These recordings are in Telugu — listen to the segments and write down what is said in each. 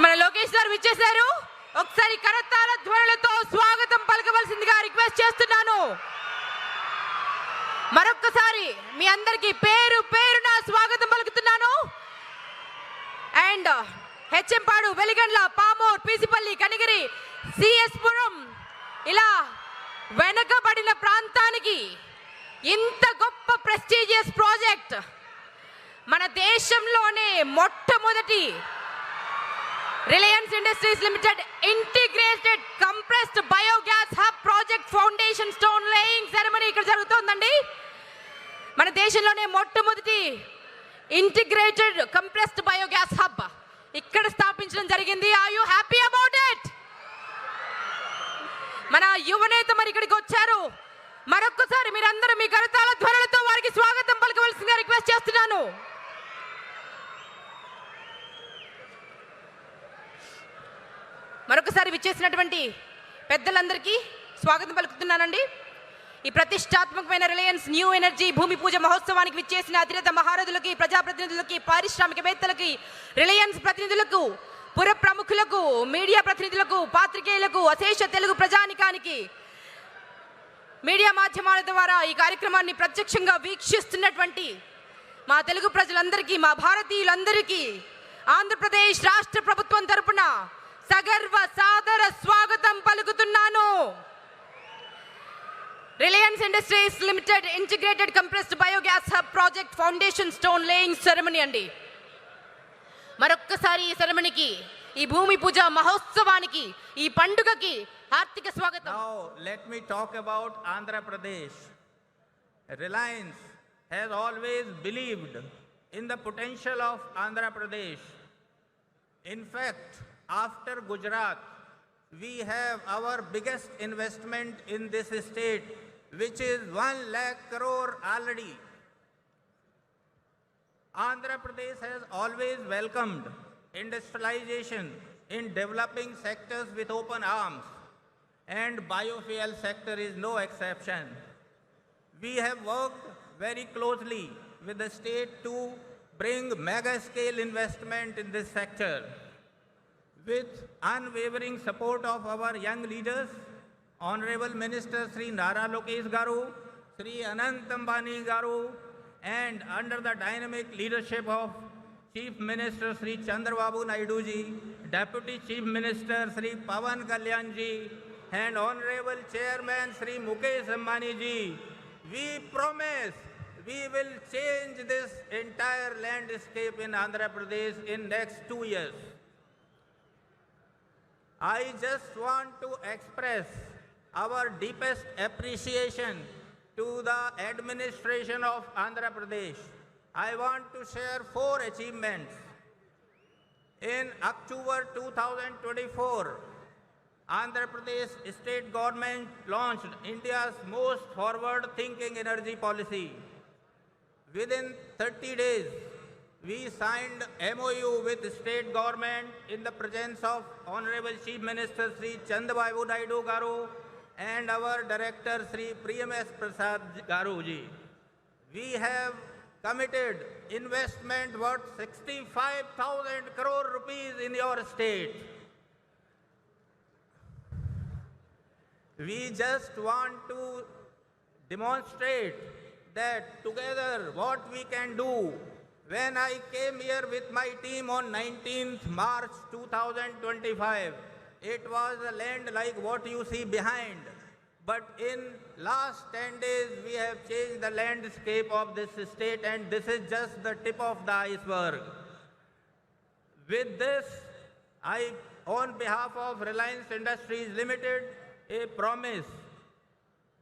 మన లోకేష్ గారు విచ్చేశారు. ఒకసారి కరతాల ధ్వనులతో స్వాగతం పలకవలసిందిగా రిక్వెస్ట్ చేస్తున్నాను. మరొక్కసారి మీ అందరికి పేరు పేరున స్వాగతం పలుకుతున్నాను. అండ్ హెచ్ఎంపాడు వెలిగండ్ల పామూర్ పీసిపల్లి కనిగిరి సిఎస్పురం ఇలా వెనకబడిన ప్రాంతానికి ఇంత గొప్ప ప్రెస్టీజియస్ ప్రాజెక్ట్ మన దేశంలోనే మొట్టమొదటి Reliance Industries Limited integrated compressed biogas hub project foundation stone laying ceremony ఇక్కడ జరుగుతోందండి. మన దేశంలోనే మొట్టమొదటి ఇంటిగ్రేటెడ్ కంప్రెస్డ్ బయోగ్యాస్ హబ్ ఇక్కడ స్థాపించడం జరిగింది. Are you happy about it మన యువనేత మరి ఇక్కడికి వచ్చారు. మరొక్కసారి మీరందరూ మీ కరతాల ధ్వనులతో వారికి స్వాగతం పలకవలసిందిగా రిక్వెస్ట్ చేస్తున్నాను. మరొకసారి విచ్చేసినటువంటి పెద్దలందరికీ స్వాగతం పలుకుతున్నానండి. ఈ ప్రతిష్టాత్మకమైన రిలయన్స్ న్యూ ఎనర్జీ భూమి పూజ మహోత్సవానికి విచ్చేసిన అధిరత మహారథులకి ప్రజాప్రతినిధులకి పారిశ్రామికవేత్తలకి రిలయన్స్ ప్రతినిధులకు పుర ప్రముఖులకు మీడియా ప్రతినిధులకు పాత్రికేయులకు అశేష తెలుగు ప్రజానికానికి మీడియా మాధ్యమాల ద్వారా ఈ కార్యక్రమాన్ని ప్రత్యక్షంగా వీక్షిస్తున్నటువంటి మా తెలుగు ప్రజలందరికీ మా భారతీయులందరికీ ఆంధ్రప్రదేశ్ రాష్ట్ర ప్రభుత్వం తరపున సగర్వ సాదర స్వాగతం పలుకుతున్నాను. Reliance Industries Limited integrated compressed biogas hub project foundation stone laying ceremony అండి. మరొక్కసారి ఈ సెరమనీకి ఈ భూమి పూజ మహోత్సవానికి ఈ పండుగకి హార్దిక స్వాగతం. Now, let me talk about Andhra Pradesh Reliance Reliance has believed in the potential of Andhra Pradesh Andhra After Gujarat, we have our biggest investment in this state, which is 1 lakh crore already. Andhra Pradesh has always welcomed industrialization in developing sectors with open arms, and biofuel sector is no exception. We have worked very closely with the state to bring mega scale investment in this sector. With unwavering support of our young leaders, Honorable Minister Sri Nara Lokesh Garu, Sri Anant Ambani Garu, and under the dynamic leadership of Chief Minister Sri Chandrababu Naidu ji, Deputy Chief Minister Sri Pavan Kalyan ji, and Honorable Chairman Sri Mukesh Ambani ji, we promise we will change this entire landscape in Andhra Pradesh in next two years. I just want to express our deepest appreciation to the administration of Andhra Pradesh. I want to share four achievements. In October 2024, Andhra Pradesh state government launched India's most forward-thinking energy policy. Within 30 days, we signed MOU with state government in the presence of Honorable Chief Minister Sri Chandrababu Naidu Garu and our Director Sri Priyames Prasad Garu ji. We have committed investment worth 65,000 crore rupees in your state. We just want to demonstrate that together what we can do. When I came here with my team on 19th March 2025, it was a land like what you see behind. But in last 10 days, we have changed the landscape of this state and this is just the tip of the iceberg. With this, I, on behalf of Reliance Industries Limited, a promise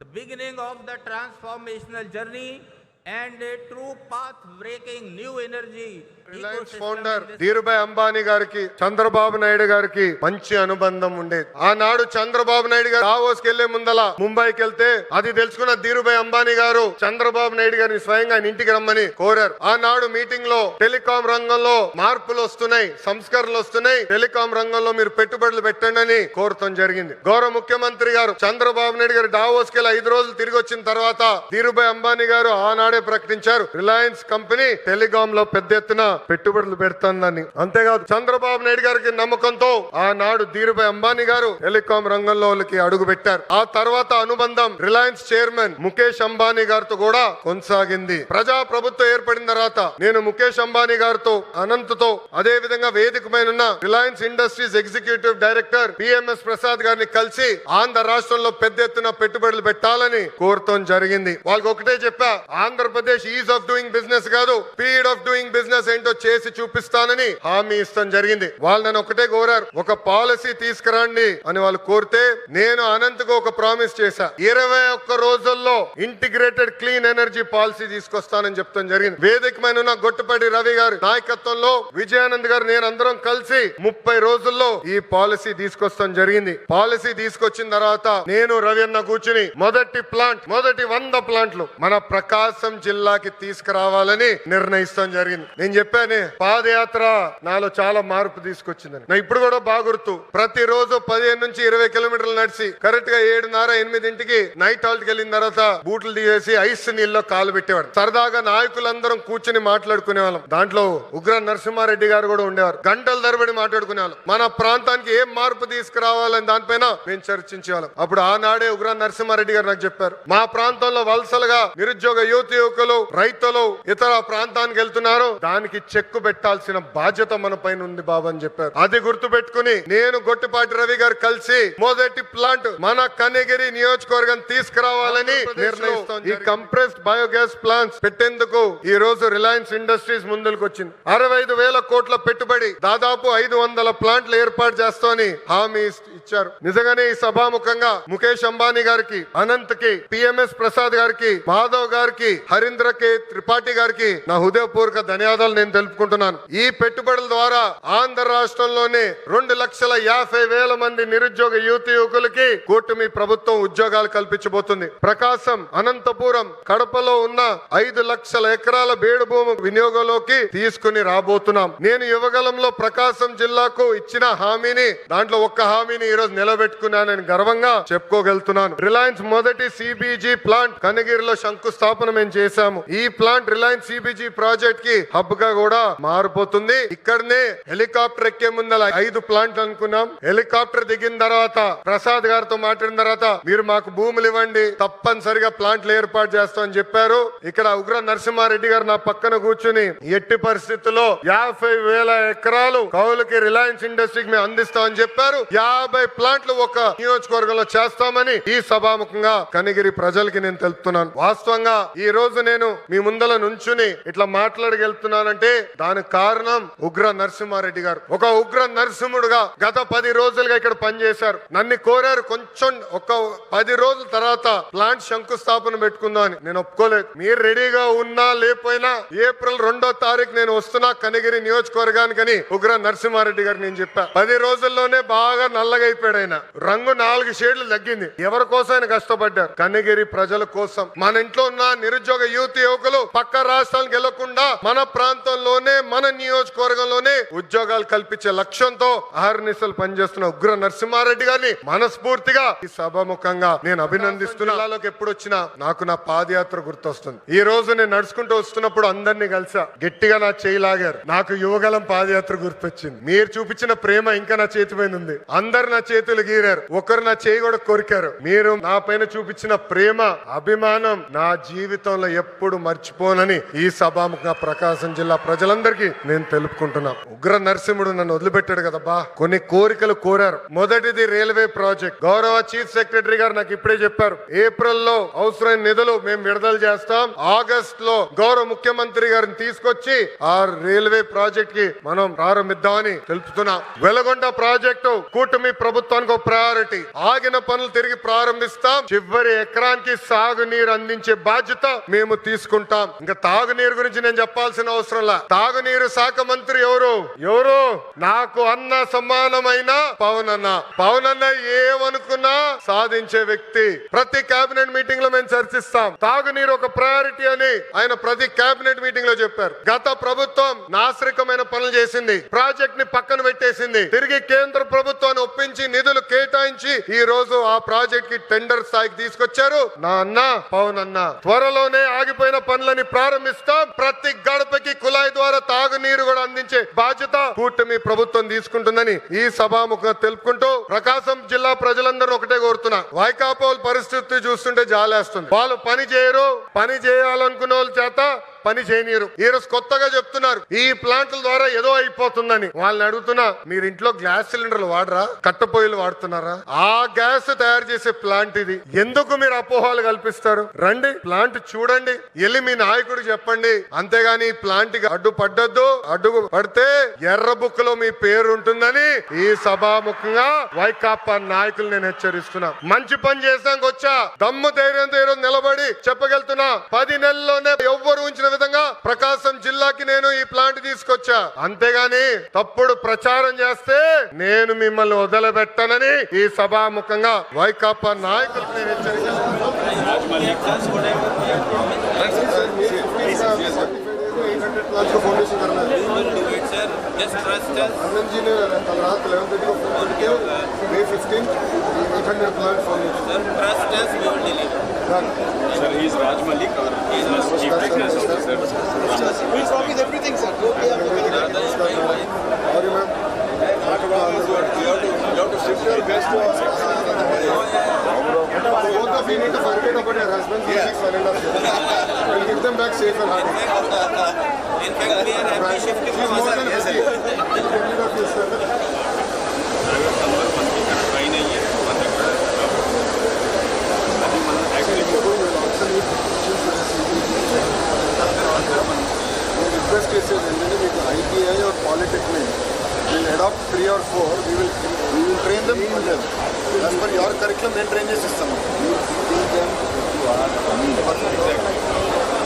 the beginning of the transformational journey and a true path-breaking new energy Reliance founder Dhirubhai Ambani గారికి చంద్రబాబు నాయుడు గారికి మంచి అనుబంధం ఉండేది. ఆనాడు చంద్రబాబు నాయుడు గారు దావోస్ వెళ్ళే ముందల ముంబైకి వెళ్తే అది తెలుసుకున్న ధీరుభాయ్ అంబానీ గారు చంద్రబాబు నాయుడు గారిని స్వయంగా ఆయన ఇంటికి రమ్మని కోరారు. ఆనాడు మీటింగ్లో టెలికాం రంగంలో మార్పులు వస్తున్నాయి సంస్కరణలు వస్తున్నాయి. టెలికాం రంగంలో మీరు పెట్టుబడులు పెట్టండి అని కోరటం జరిగింది. గౌరవ ముఖ్యమంత్రి గారు చంద్రబాబు నాయుడు గారు డావోస్కి ఐదు రోజులు తిరిగి వచ్చిన తర్వాత ధీరుభాయ్ అంబానీ గారు ఆనాడే ప్రకటించారు. రిలయన్స్ కంపెనీ టెలికాం లో పెద్ద ఎత్తున పెట్టుబడులు పెడుతుందని. అంతేకాదు చంద్రబాబు నాయుడు గారికి నమ్మకంతో ఆనాడు ధీరుభాయ్ అంబానీ గారు టెలికాం రంగంలోకి అడుగు పెట్టారు. ఆ తర్వాత అనుబంధం రిలయన్స్ చైర్మన్ ముఖేష్ అంబానీ గారితో కూడా కొనసాగింది. ప్రజా ప్రభుత్వం ఏర్పడిన తర్వాత నేను ముఖేష్ అంబానీ గారితో అనంతతో అదే విధంగా వేదికమైన పైన Reliance Industries executive director PMS Prasad గారిని కలిసి ఆంధ్ర రాష్ట్రంలో పెద్ద ఎత్తున పెట్టుబడులు పెట్టాలని కోరటం జరిగింది. వాళ్ళకి ఒకటే చెప్పా Andhra Pradesh is of doing business కాదు స్పీడ్ ఆఫ్ డూయింగ్ బిజినెస్ ఏంటో చేసి చూపిస్తానని హామీ ఇస్తాం జరిగింది. వాళ్ళు నన్ను ఒకటే కోరారు. ఒక పాలసీ తీసుకురండి అని వాళ్ళు కోరితే నేను అనంతకు ఒక ప్రామిస్ చేశా. ఇరవై ఒక్క రోజుల్లో ఇంటిగ్రేటెడ్ క్లీన్ ఎనర్జీ పాలసీ తీసుకొస్తానని చెప్తాం జరిగింది. వేదికమైన ఉన్న గొట్టుపడి రవి గారి నాయకత్వంలో విజయానంద్ గారు నేను అందరం కలిసి ముప్పై రోజుల్లో ఈ పాలసీ తీసుకొస్తాం జరిగింది. పాలసీ తీసుకొచ్చిన తర్వాత నేను రవి అన్న కూర్చుని మొదటి ప్లాంట్ మొదటి వంద ప్లాంట్లు మన ప్రకాశం జిల్లాకి తీసుకురావాలని నిర్ణయిస్తాం జరిగింది. నేను చెప్పాను పాదయాత్ర నాలో చాలా మార్పు తీసుకొచ్చిందని. నా ఇప్పుడు కూడా బాగా గుర్తు ప్రతిరోజు పదిహేను నుంచి ఇరవై కిలోమీటర్లు నడిచి కరెక్ట్గా ఏడున్నర ఎనిమిదింటికి నైట్ హాల్ట్కి వెళ్ళిన తర్వాత బూట్లు తీసేసి ఐస్ నీళ్ళలో కాలు పెట్టేవాడు సరదాగా నాయకులందరం కూర్చుని మాట్లాడుకునే వాళ్ళం దాంట్లో ఉగ్ర నరసింహారెడ్డి గారు కూడా ఉండేవారు. గంటల తరబడి మాట్లాడుకునే వాళ్ళం మన ప్రాంతానికి ఏం మార్పు తీసుకురావాలని దానిపైన మేము చర్చించేవాళ్ళం. అప్పుడు ఆనాడే ఉగ్ర నరసింహారెడ్డి గారు నాకు చెప్పారు మా ప్రాంతంలో వలసలుగా నిరుద్యోగ యువత యువకులు రైతులు ఇతర ప్రాంతానికి వెళ్తున్నారు. దానికి చెక్కు పెట్టాల్సిన బాధ్యత మన పైన ఉంది బాబు అని చెప్పారు. అది గుర్తు పెట్టుకుని నేను గొట్టిపాటి రవి గారు కలిసి మొదటి ప్లాంట్ మన కనిగిరి నియోజకవర్గం తీసుకురావాలని నిర్ణయిస్తాం ఈ కంప్రెస్డ్ బయోగ్యాస్ ప్లాంట్స్ పెట్టేందుకు ఈ రోజు రిలయన్స్ ఇండస్ట్రీస్ ముందుకు వచ్చింది. అరవై ఐదు వేల కోట్ల పెట్టుబడి దాదాపు ఐదు వందల ప్లాంట్లు ఏర్పాటు చేస్తామని హామీ ఇచ్చారు. నిజంగానే ఈ సభాముఖంగా ముఖేష్ అంబానీ గారికి అనంత్కి పిఎంఎస్ ప్రసాద్ గారికి మాధవ్ గారికి హరీంద్ర కే త్రిపాఠి గారికి నా హృదయపూర్వక ధన్యవాదాలు నేను తెలుపుకుంటున్నాను. ఈ పెట్టుబడుల ద్వారా ఆంధ్ర రాష్ట్రంలోనే రెండు లక్షల యాభై వేల మంది నిరుద్యోగ యువతి యువకులకి కూటమి ప్రభుత్వం ఉద్యోగాలు కల్పించబోతుంది. ప్రకాశం అనంతపురం కడపలో ఉన్న ఐదు లక్షల ఎకరాల బేడు భూమి వినియోగంలోకి తీసుకుని రాబోతున్నాం. నేను యువగలంలో ప్రకాశం జిల్లాకు ఇచ్చిన హామీని దాంట్లో ఒక్క హామీని ఈ ఈరోజు నిలబెట్టుకున్నానని గర్వంగా చెప్పుకోగలుగుతున్నాను. రిలయన్స్ మొదటి సిబిజీ ప్లాంట్ కనగిరిలో శంకుస్థాపన మేము చేశాము. ఈ ప్లాంట్ రిలయన్స్ సిబిజీ ప్రాజెక్ట్కి హబ్గా కూడా మారిపోతుంది. ఇక్కడనే హెలికాప్టర్ ఎక్కే ముందల ఐదు ప్లాంట్లు అనుకున్నాం. హెలికాప్టర్ దిగిన తర్వాత ప్రసాద్ గారితో మాట్లాడిన తర్వాత మీరు మాకు భూములు ఇవ్వండి తప్పనిసరిగా ప్లాంట్లు ఏర్పాటు చేస్తామని చెప్పారు. ఇక్కడ ఉగ్ర నరసింహారెడ్డి గారు నా పక్కన కూర్చుని ఎట్టి పరిస్థితుల్లో యాభై వేల ఎకరాలు కౌలుకి రిలయన్స్ ఇండస్ట్రీకి మేము అందిస్తామని చెప్పారు. యాభై ప్లాంట్లు ఒక నియోజకవర్గంలో చేస్తామని ఈ సభాముఖంగా కనిగిరి ప్రజలకి నేను తెలుపుతున్నాను. వాస్తవంగా ఈ రోజు నేను మీ ముందల నుంచుని ఇట్లా మాట్లాడగలుగుతున్నానంటే దానికి కారణం ఉగ్ర నరసింహారెడ్డి గారు. ఒక ఉగ్ర నరసింహుడుగా గత పది రోజులుగా ఇక్కడ పనిచేశారు. నన్ను కోరారు కొంచెం ఒక పది రోజుల తర్వాత ప్లాంట్ శంకుస్థాపన పెట్టుకుందాం అని. నేను ఒప్పుకోలేదు. మీరు రెడీగా ఉన్నా లేకపోయినా ఏప్రిల్ రెండో తారీఖు నేను వస్తున్నా కనిగిరి నియోజకవర్గానికని ఉగ్ర నరసింహారెడ్డి గారు నేను చెప్పా. పది రోజుల్లోనే బాగా నల్లగా అయిపోయాడు ఆయన రంగు నాలుగు షేడ్లు తగ్గింది. ఎవరి కోసం ఆయన కష్టపడ్డారు? కన్నగిరి ప్రజల కోసం. మన ఇంట్లో ఉన్న నిరుద్యోగ యువతి యువకులు పక్క రాష్ట్రాలకు వెళ్ళకుండా మన ప్రాంతంలోనే మన నియోజకవర్గంలోనే ఉద్యోగాలు కల్పించే లక్ష్యంతో అహర్నిశలు పనిచేస్తున్న ఉగ్ర నరసింహారెడ్డి గారిని మనస్ఫూర్తిగా ఈ సభాముఖంగా నేను అభినందిస్తున్నా. ఎప్పుడు వచ్చినా నాకు నా పాదయాత్ర గుర్తొస్తుంది. ఈ రోజు నేను నడుచుకుంటూ వస్తున్నప్పుడు అందరినీ కలిసా. గట్టిగా నా చేయి లాగారు. నాకు యువగలం పాదయాత్ర గుర్తొచ్చింది. మీరు చూపించిన ప్రేమ ఇంకా నా చేతిపైన ఉంది. అందరు నా చేతులు గీరారు. ఒకరు నా చేయి కూడా కొరికారు. మీరు నా పైన చూపించిన ప్రేమ అభిమానం నా జీవితంలో ఎప్పుడు మర్చిపోనని ఈ సభాముఖంగా ప్రకాశం జిల్లా ప్రజలందరికీ నేను తెలుపుకుంటున్నా. ఉగ్ర నరసింహుడు నన్ను వదిలిపెట్టాడు కదబ్బా. కొన్ని కోరికలు కోరారు. మొదటిది రైల్వే ప్రాజెక్ట్. గౌరవ చీఫ్ సెక్రటరీ గారు నాకు ఇప్పుడే చెప్పారు. ఏప్రిల్లో అవసరమైన నిధులు మేము విడుదల చేస్తాం. ఆగస్ట్లో గౌరవ ముఖ్యమంత్రి గారిని తీసుకొచ్చి ఆ రైల్వే ప్రాజెక్ట్కి మనం ప్రారంభిద్దామని తెలుపుతున్నాం. వెలగొండ ప్రాజెక్టు కూటమి ప్రభుత్వానికి ఒక ప్రయారిటీ ఆగిన పనులు తిరిగి ప్రారంభిస్తాం. చివరి ఎకరానికి సాగునీరు అందించే బాధ్యత మేము తీసుకుంటాం. ఇంకా తాగునీరు గురించి నేను చెప్పాల్సిన అవసరం లా. తాగునీరు శాఖ మంత్రి ఎవరు? ఎవరు? నాకు అన్న సమానమైన పవన్ అన్న పవన్ అన్న ఏమనుకున్నా సాధించే వ్యక్తి. ప్రతి కేబినెట్ మీటింగ్లో మేము చర్చిస్తాం. తాగునీరు ఒక ప్రయారిటీ అని ఆయన ప్రతి కేబినెట్ మీటింగ్లో చెప్పారు. గత ప్రభుత్వం నాశరికమైన పనులు చేసింది. ప్రాజెక్ట్ని పక్కన పెట్టేసింది. తిరిగి కేంద్ర ప్రభుత్వాన్ని ఒప్పించి నుంచి నిధులు కేటాయించి ఈ రోజు ఆ ప్రాజెక్ట్కి టెండర్ స్థాయికి తీసుకొచ్చారు. నా అన్న పవన్ అన్న త్వరలోనే ఆగిపోయిన పనులని ప్రారంభిస్తాం. ప్రతి గడపకి కుళాయి ద్వారా తాగునీరు కూడా అందించే బాధ్యత కూటమి ప్రభుత్వం తీసుకుంటుందని ఈ సభాముఖంగా తెలుపుకుంటూ ప్రకాశం జిల్లా ప్రజలందరూ ఒకటే కోరుతున్నా. వైకాపోల్ పరిస్థితి చూస్తుంటే జాలేస్తుంది. వాళ్ళు పని చేయరు పని చేయాలనుకున్న వాళ్ళ చేత పని చేయనీరు ఈ రోజు కొత్తగా చెప్తున్నారు. ఈ ప్లాంట్ల ద్వారా ఏదో అయిపోతుందని. వాళ్ళని అడుగుతున్నా మీరు ఇంట్లో గ్యాస్ సిలిండర్లు వాడరా? కట్టపొయ్యలు వాడుతున్నారా? ఆ గ్యాస్ తయారు చేసే ప్లాంట్ ఇది. ఎందుకు మీరు అపోహాలు కల్పిస్తారు? రండి ప్లాంట్ చూడండి. వెళ్ళి మీ నాయకుడు చెప్పండి. అంతేగాని ప్లాంట్కి అడ్డు పడ్డద్దు. అడ్డు పడితే ఎర్ర బుక్లో మీ పేరు ఉంటుందని ఈ సభాముఖంగా వైకాపా నాయకులు నేను హెచ్చరిస్తున్నా. మంచి పని చేసాక వచ్చా. దమ్ము ధైర్యంతో ఈరోజు నిలబడి చెప్పగలుగుతున్నా. పది నెలల్లోనే ఎవ్వరు ఉంచిన విధంగా ప్రకాశం జిల్లాకి నేను ఈ ప్లాంట్ తీసుకొచ్చా. అంతేగాని తప్పుడు ప్రచారం చేస్తే నేను మిమ్మల్ని వదలబెట్టనని ఈ సభాముఖంగా వైకాపా నాయకులకు నేను Just trust us. Anand ji ne kal raat 11:30 ko phone kiya. May 15th, 800 plant for you. Sir, trust us, we will deliver. Done. Sir, he is Raj Malik, our business chief business officer. We'll promise everything, sir. Go pay up. How are you, ma'am? Not about this work. You have to, you have to shift your best to us. So both of you need to forget about your husband for six one and a half years. We'll give them back safe and hard. In fact, we are happy shifting from us. Adopt three or four we will we will train them as per your curriculum నేను ట్రైన్ చేసి ఇస్తాను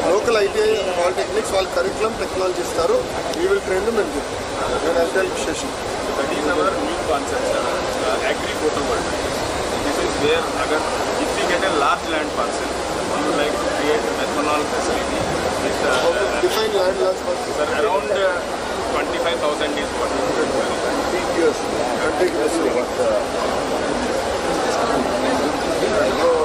లోకల్ ఐటీఐ పాలిటెక్నిక్స్ వాళ్ళ కరిక్యులం టెక్నాలజీ ఇస్తారు. We will train them and నేను I tell session that is our new concept agri photo world this is where agar if you get a large land parcel one would like to create methanol facility with define land for sir around twenty five thousand is ridiculous, ridiculous what. Uh,